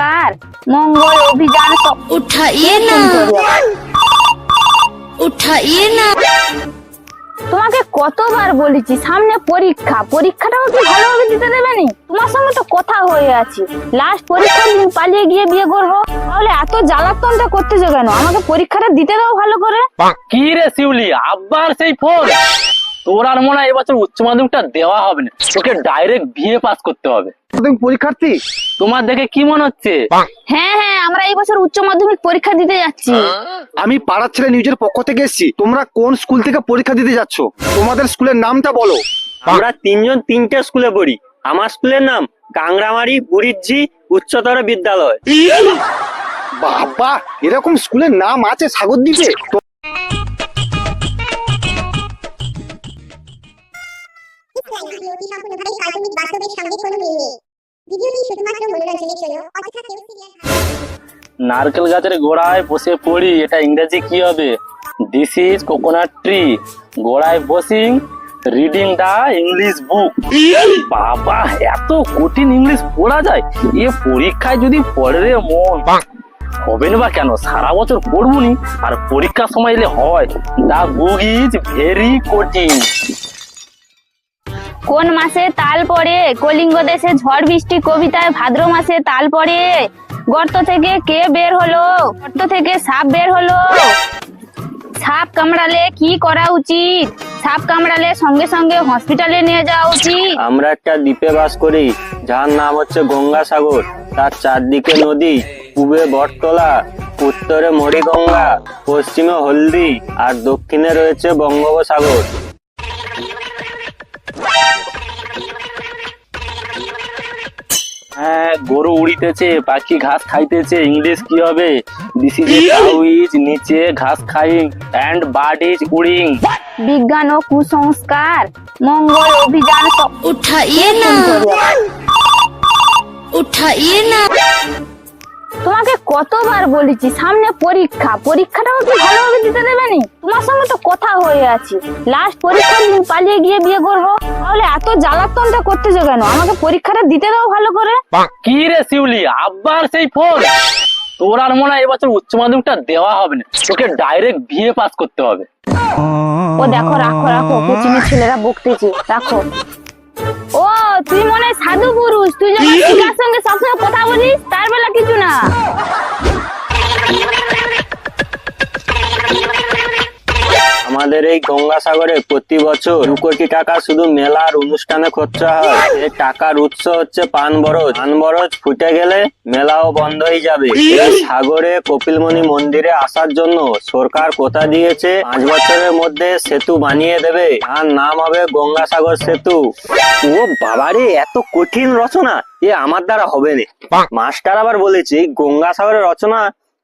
সরকার মঙ্গল অভিযান উঠাইয়ে না। উঠাইয়ে না। তোমাকে কতবার বলেছি সামনে পরীক্ষা। পরীক্ষাটাও কি ভালোভাবে দিতে দেবে নি? তোমার সঙ্গে তো কথা হয়ে আছে। লাস্ট পরীক্ষা দিন পালিয়ে গিয়ে বিয়ে করব। তাহলে এত জ্বালাতনটা করতেছো কেন? আমাকে পরীক্ষাটা দিতে দাও ভালো করে। কি রে শিউলি আবার সেই ফোন তোর আর মনে হয় এবছর উচ্চ মাধ্যমিকটা দেওয়া হবে না। তোকে ডাইরেক্ট বিয়ে পাস করতে হবে। তুমি পরীক্ষার্থী? তোমার দেখে কি মনে হচ্ছে? হ্যাঁ হ্যাঁ আমরা এই বছর উচ্চ মাধ্যমিক পরীক্ষা দিতে যাচ্ছি। আমি পাড়ার ছেলে নিউজের পক্ষ থেকে এসেছি। তোমরা কোন স্কুল থেকে পরীক্ষা দিতে যাচ্ছ? তোমাদের স্কুলের নামটা বলো। আমরা তিনজন তিনটে স্কুলে পড়ি। আমার স্কুলের নাম কাংরামারি বুড়িজি উচ্চতর বিদ্যালয়। বাবা এরকম স্কুলের নাম আছে সাগর দ্বীপে নারকেল গাছের গোড়ায় বসে পড়ি, এটা ইংরেজি কি হবে? দিস ইজ কোকোনাট ট্রি গোড়ায় বসিং রিডিং দা ইংলিশ বুক বাবা, এত কঠিন ইংলিশ পড়া যায়। এ পরীক্ষায় যদি পড়ে রে মন। হবে না বা কেন? সারা বছর পড়ব নি। আর পরীক্ষার সময় এলে হয়। দা বুক ইজ ভেরি কঠিন। কোন মাসে তাল পড়ে? কলিঙ্গ দেশে ঝড় বৃষ্টি, কবিতায় ভাদ্র মাসে তাল পড়ে। গর্ত থেকে কে বের হলো? গর্ত থেকে সাপ বের হলো। সাপ কামড়ালে কি করা উচিত? সাপ কামড়ালে সঙ্গে সঙ্গে হসপিটালে নিয়ে যাওয়া উচিত। আমরা একটা দ্বীপে বাস করি, যার নাম হচ্ছে গঙ্গাসাগর। তার চারদিকে নদী, পূবে বটতলা, উত্তরে মরিগঙ্গা, পশ্চিমে হলদি, আর দক্ষিণে রয়েছে বঙ্গোপসাগর। হ্যাঁ গরু উড়িতেছে পাখি ঘাস খাইতেছে ইংলিশ কি হবে? দিস ইজ হাউ ইজ নিচে ঘাস খাইং এন্ড বার্ড ইজ উড়িং বিজ্ঞান ও কুসংস্কার মঙ্গল অভিযান উঠাইয়ে না। উঠাইয়ে না। তোমাকে কতবার বলেছি সামনে পরীক্ষা। পরীক্ষাটাও কি ভালোভাবে দিতে দেবেনি তোমার সঙ্গে কথা হয়ে আছে? লাস্ট পরীক্ষার দিন পালিয়ে গিয়ে বিয়ে করব। তাহলে এত জ্বালাতনটা করতেছো কেন? আমাকে পরীক্ষাটা দিতে দাও ভালো করে। কি রে শিউলি? আবার সেই ফোন তোর আর মনে হয় এবছর উচ্চ মাধ্যমিকটা দেওয়া হবে না। তোকে ডাইরেক্ট বিয়ে পাস করতে হবে। ও দেখো রাখো রাখো কোচিনের ছেলেরা বকতেছে। রাখো। ও তুই মনে হয় সাধু পুরুষ। তুই যখন সঙ্গে সবসময় কথা বলিস তার বেলা কিছু না। আমাদের এই গঙ্গাসাগরে প্রতি বছর দু কোটি টাকা শুধু মেলার অনুষ্ঠানে খরচা হয়। এই টাকার উৎস হচ্ছে পান বরজ। পান বরজ ফুটে গেলে মেলাও বন্ধ হয়ে যাবে। এই সাগরে কপিলমণি মন্দিরে আসার জন্য সরকার কথা দিয়েছে পাঁচ বছরের মধ্যে সেতু বানিয়ে দেবে। তার নাম হবে গঙ্গাসাগর সেতু। ও বাবারে এত কঠিন রচনা! এ আমার দ্বারা হবে না। মাস্টার আবার বলেছে গঙ্গাসাগরের রচনা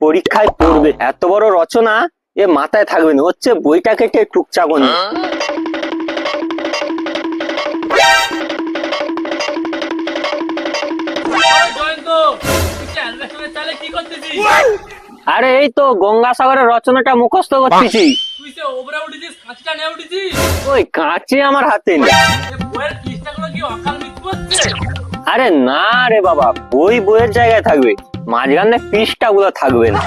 পরীক্ষায় পড়বে। এত বড় রচনা! এ মাথায় থাকবে না হচ্ছে বইটা কেটে টুকচাকনি আরে এই তো গঙ্গাসাগরের রচনাটা মুখস্থ করতেছি। ওই কাঁচি আমার হাতে আরে না রে বাবা বই বইয়ের জায়গায় থাকবে মাঝখানে পৃষ্ঠা গুলো থাকবে না।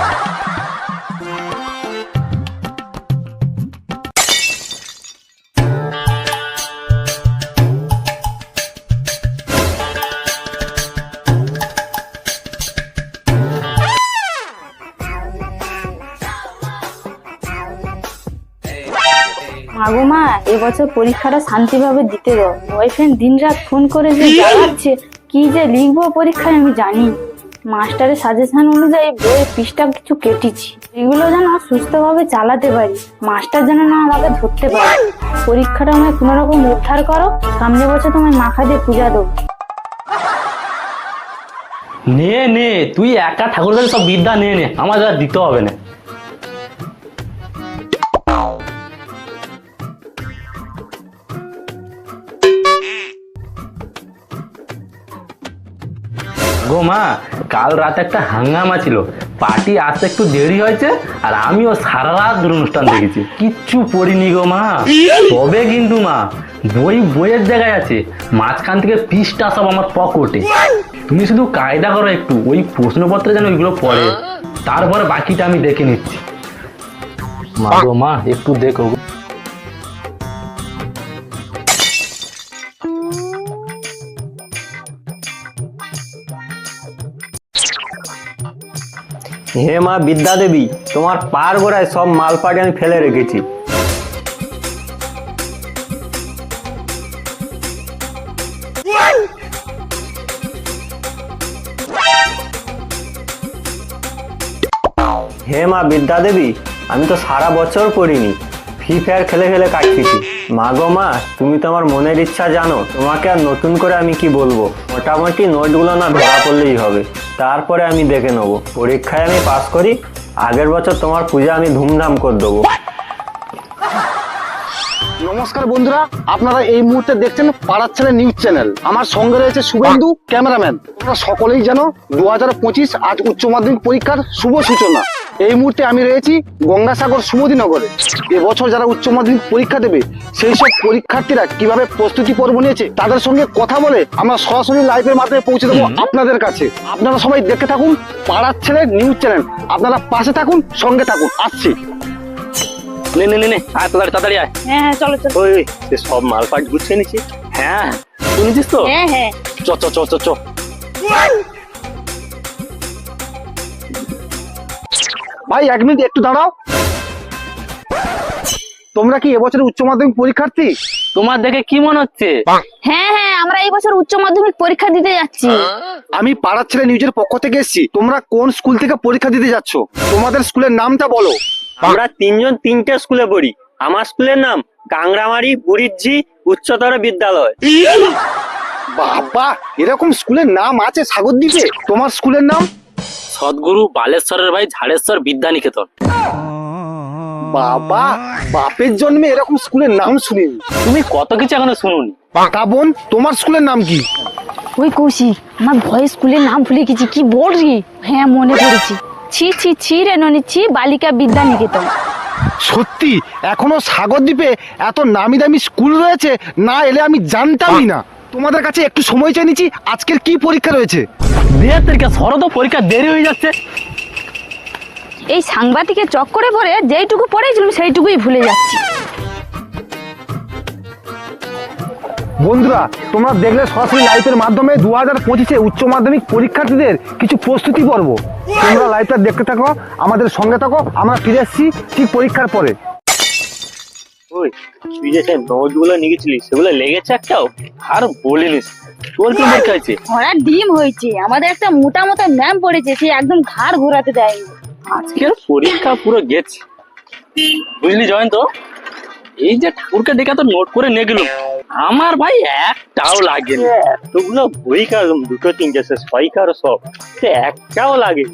মাগো মা এবছর পরীক্ষাটা শান্তিভাবে দিতে দাও। বয়ফ্রেন্ড দিন রাত ফোন করে যে জ্বালাচ্ছে কি যে লিখব পরীক্ষায় আমি জানি মাস্টারের সাজেশন অনুযায়ী বইয়ের পৃষ্ঠা কিছু কেটেছি। এগুলো যেন সুস্থভাবে চালাতে পারি। মাস্টার যেন না আমাকে ধরতে পারে। পরীক্ষাটা আমায় কোনো রকম উদ্ধার করো সামনে বছর তোমায় মাখা দিয়ে পূজা দেবো। নে নে তুই একা ঠাকুর সব বিদ্যা নে নে। আমার দিতে হবে না। গো মা, কাল রাতে একটা হাঙ্গামা ছিল। পার্টি আসতে একটু দেরি হয়েছে আর আমিও সারা রাত ধরে অনুষ্ঠান দেখেছি। কিচ্ছু পড়িনি গো মা। তবে কিন্তু মা, বই বইয়ের জায়গায় আছে। মাঝখান থেকে পিসটা সব আমার পকেটে। তুমি শুধু কায়দা করো একটু, ওই প্রশ্নপত্রে যেন ওইগুলো পড়ে। তারপরে বাকিটা আমি দেখে নিচ্ছি। মা গো মা, একটু দেখো হে মা বিদ্যা দেবী তোমার পার গোড়ায় সব মালপাটি আমি ফেলে রেখেছি। হে মা বিদ্যা দেবী আমি তো সারা বছর পড়িনি। ফ্রি ফায়ার খেলে খেলে কাটতেছি। মা গো মা, তুমি তো আমার মনের ইচ্ছা জানো, তোমাকে আর নতুন করে আমি কি বলব? মোটামুটি নোটগুলো না ধরা পড়লেই হবে। তারপরে আমি দেখে নেব। পরীক্ষায় আমি পাস করি, আগের বছর তোমার পূজা আমি ধুমধাম করে দেবো। নমস্কার বন্ধুরা, আপনারা এই মুহূর্তে দেখছেন পাড়ার ছেলে নিউজ চ্যানেল। আমার সঙ্গে রয়েছে শুভেন্দু, ক্যামেরাম্যান। তোমরা সকলেই জানো, দু হাজার পঁচিশ আজ উচ্চ মাধ্যমিক পরীক্ষার শুভ সূচনা। এই মুহূর্তে আমি রয়েছি গঙ্গাসাগর সুমতিনগরে। এবছর যারা উচ্চ মাধ্যমিক পরীক্ষা দেবে সেই সব পরীক্ষার্থীরা কীভাবে প্রস্তুতি পর্ব নিয়েছে তাদের সঙ্গে কথা বলে আমরা সরাসরি লাইভের মাধ্যমে পৌঁছে দেবো আপনাদের কাছে। আপনারা সবাই দেখে থাকুন পাড়ার ছেলে নিউজ চ্যানেল আপনারা পাশে থাকুন সঙ্গে থাকুন। আসছি। নে নে নে নে আয় তাড়াতাড়ি তাড়াতাড়ি আয়। হ্যাঁ হ্যাঁ চলো চলো। ওই ওই, সে সব মালপাট গুছিয়ে নিছি হ্যাঁ শুনেছিস তো? হ্যাঁ হ্যাঁ। চ চ চ চ চ। ভাই এক মিনিট একটু দাঁড়াও। তোমরা কি এবছর উচ্চ মাধ্যমিক পরীক্ষার্থী? তোমার দেখে কি মনে হচ্ছে? হ্যাঁ হ্যাঁ আমরা এই বছর উচ্চ মাধ্যমিক পরীক্ষা দিতে যাচ্ছি। আমি পাড়ার ছেলে নিউজের পক্ষ থেকে এসেছি। তোমরা কোন স্কুল থেকে পরীক্ষা দিতে যাচ্ছ? তোমাদের স্কুলের নামটা বলো। আমরা তিনজন তিনটে স্কুলে পড়ি। আমার স্কুলের নাম কাংরামারি বুড়িজি উচ্চতর বিদ্যালয়। বাবা এরকম স্কুলের নাম আছে সাগরদ্বীপে? তোমার স্কুলের নাম? সদ্গুরু বালেশ্বরের ভাই ঝাড়েশ্বর বিদ্যানিকেতন। বাবা বাপের জন্মে এরকম স্কুলের নাম শুনিনি। তুমি কত কিছু এখনও শুনুনি? তা বোন তোমার স্কুলের নাম কি? ওই কৌশিক আমার ভয় স্কুলের নাম ভুলে গেছি কি বলছি? হ্যাঁ মনে পড়েছি। ছি ছি ছি রে ননি ছি বালিকা বিদ্যা নিকেতন সত্যি এখনও সাগরদ্বীপে এত নামি দামি স্কুল রয়েছে না এলে আমি জানতামই না। তোমাদের কাছে একটু সময় চাই নিচ্ছি আজকের কি পরীক্ষা রয়েছে? দেড় তারিখে শরৎ পরীক্ষা দেরি হয়ে যাচ্ছে। এই সাংবাদিকের চক্করে পড়ে যেইটুকু পড়েছিলাম সেইটুকুই ভুলে যাচ্ছি। বন্ধুরা তোমরা দেখলে সরাসরি লাইভের মাধ্যমে দু হাজার পঁচিশে উচ্চ মাধ্যমিক পরীক্ষার্থীদের কিছু প্রস্তুতি পর্ব। তোমরা লাইভটা দেখতে থাকো আমাদের সঙ্গে থাকো আমরা ফিরে এসেছি ঠিক পরীক্ষার পরে। ওই তুই যে সেই নোটগুলো নিয়ে গেছিলি সেগুলো লেগেছে একটাও? আর বলিনিস তোর কি পরীক্ষা হয়েছে? ঘোড়া ডিম হয়েছে। আমাদের একটা মোটা মোটা ম্যাম পড়েছে সে একদম ঘাড় ঘোরাতে দেয়নি। আজকের পরীক্ষা পুরো গেছে। বুঝলি জয়ন্ত? এই যে ঠাকুরকে দেখে তো নোট করে নিয়ে গেলুম আমার ভাই একটাও লাগে এতগুলো বই কার দুটো তিনটে সে ছয় কার সব সে একটাও লাগে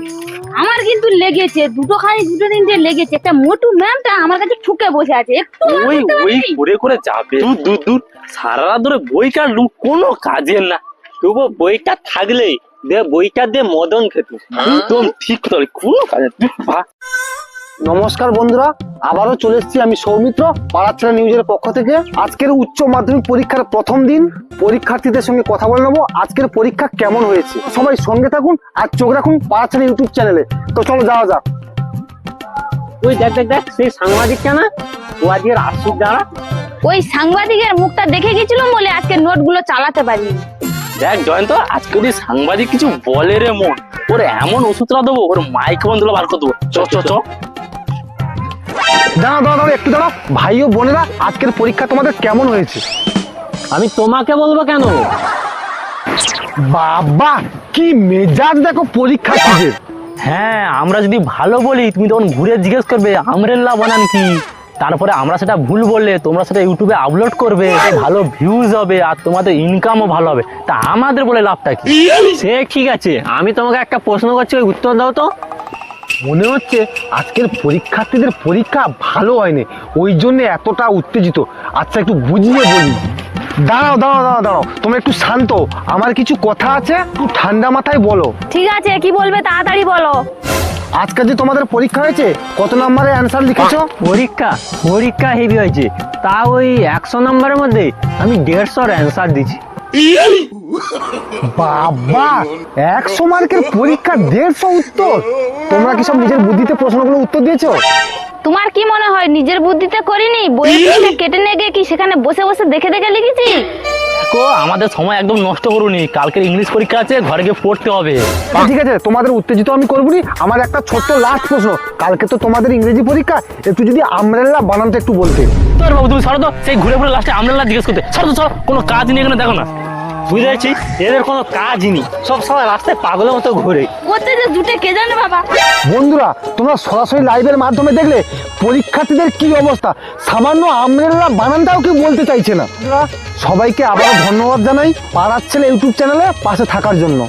আমার কিন্তু লেগেছে দুটো খানি দুটো তিনটে লেগেছে। একটা মোটু ম্যামটা আমার কাছে ঠুকে বসে আছে একটু ওই ওই করে করে যাবে। দূর দূর দূর। সারা রাত ধরে বই কাটলুম কোনো কাজের না। তবু বইটা থাকলে দে বইটা দিয়ে মদন খেত। একদম ঠিক কথা বলি, কোনো কাজের না। নমস্কার বন্ধুরা আবারও চলে এসেছি আমি সৌমিত্র পাড়াছড়া নিউজের পক্ষ থেকে। আজকের উচ্চ মাধ্যমিক পরীক্ষার প্রথম দিন পরীক্ষার্থীদের সঙ্গে কথা বলে নেব। আজকের পরীক্ষা কেমন হয়েছে? সবাই সঙ্গে থাকুন আর চোখ রাখুন পাড়াছড়া ইউটিউব চ্যানেলে। তো চলো যাওয়া যাক। ওই দেখ দেখ দেখ সেই সাংবাদিকটা না? ও আজকের আসুক দ্বারা ওই সাংবাদিকের মুখটা দেখে গেছিলাম বলে আজকে নোটগুলো চালাতে পারিনি। দেখ জয়ন্ত আজকে যদি সাংবাদিক কিছু বলে রে মন ওর এমন ওষুধটা দেবো ওর মাইক বন্ধুলো বার করে দেবো। চ চ চ। দাঁড়াও দাঁড়াও দাঁড়াও একটু দাঁড়াও। ভাই ও বোনেরা আজকের পরীক্ষা তোমাদের কেমন হয়েছে? আমি তোমাকে বলব কেন? বাবা কি মেজাজ দেখো পরীক্ষার্থীদের হ্যাঁ আমরা যদি ভালো বলি তুমি তখন ঘুরে জিজ্ঞেস করবে আমরেল্লা বানান কি? তারপরে আমরা সেটা ভুল বললে তোমরা সেটা ইউটিউবে আপলোড করবে ভালো ভিউজ হবে আর তোমাদের ইনকামও ভালো হবে। তা আমাদের বলে লাভটা কি? সে ঠিক আছে আমি তোমাকে একটা প্রশ্ন করছি ওই উত্তর দাও তো। মনে হচ্ছে আজকের পরীক্ষার্থীদের পরীক্ষা ভালো হয়নি। ওই জন্য এতটা উত্তেজিত। আচ্ছা একটু বুঝিয়ে বলি। দাঁড়াও দাঁড়াও দাঁড়াও দাঁড়াও। তোমরা একটু শান্ত। আমার কিছু কথা আছে একটু ঠান্ডা মাথায় বলো। ঠিক আছে কি বলবে তাড়াতাড়ি বলো। আজকে যে তোমাদের পরীক্ষা হয়েছে কত নম্বরে অ্যান্সার লিখেছো? পরীক্ষা পরীক্ষা হেভি হয়েছে। তা ওই একশো নম্বরের মধ্যে আমি দেড়শোর অ্যান্সার দিচ্ছি। বাবা একশো মার্কের পরীক্ষা দেড়শো উত্তর। তোমরা কি সব নিজের বুদ্ধিতে প্রশ্নগুলো উত্তর দিয়েছ? তোমার কি মনে হয় নিজের বুদ্ধিতে করিনি? বইয়ের কেটে নিয়ে গিয়ে কি সেখানে বসে বসে দেখে দেখে লিখেছি? দেখো আমাদের সময় একদম নষ্ট করুনি। কালকের ইংলিশ পরীক্ষা আছে ঘরে গিয়ে পড়তে হবে। ঠিক আছে তোমাদের উত্তেজিত আমি করব নি। আমার একটা ছোট্ট লাস্ট প্রশ্ন। কালকে তো তোমাদের ইংরেজি পরীক্ষা একটু যদি আমরেল্লা বানানটা একটু বলতে। তোর বাবু তুমি সরো তো সেই ঘুরে ঘুরে লাস্টে আমরেল্লা জিজ্ঞেস করতে। সরো তো সরো কোনো কাজ নেই এখানে দেখো না। বুঝতে পারছি এদের কোনো কাজ নেই। সব সময় রাস্তায় পাগলের মতো ঘুরে। করতে যে কে জানে বাবা? বন্ধুরা তোমরা সরাসরি লাইভের মাধ্যমে দেখলে পরীক্ষার্থীদের কি অবস্থা? সামান্য আমরা বানানটাও কেউ বলতে চাইছে না। সবাইকে আবার ধন্যবাদ জানাই পাড়ার ছেলে ইউটিউব চ্যানেলে পাশে থাকার জন্য।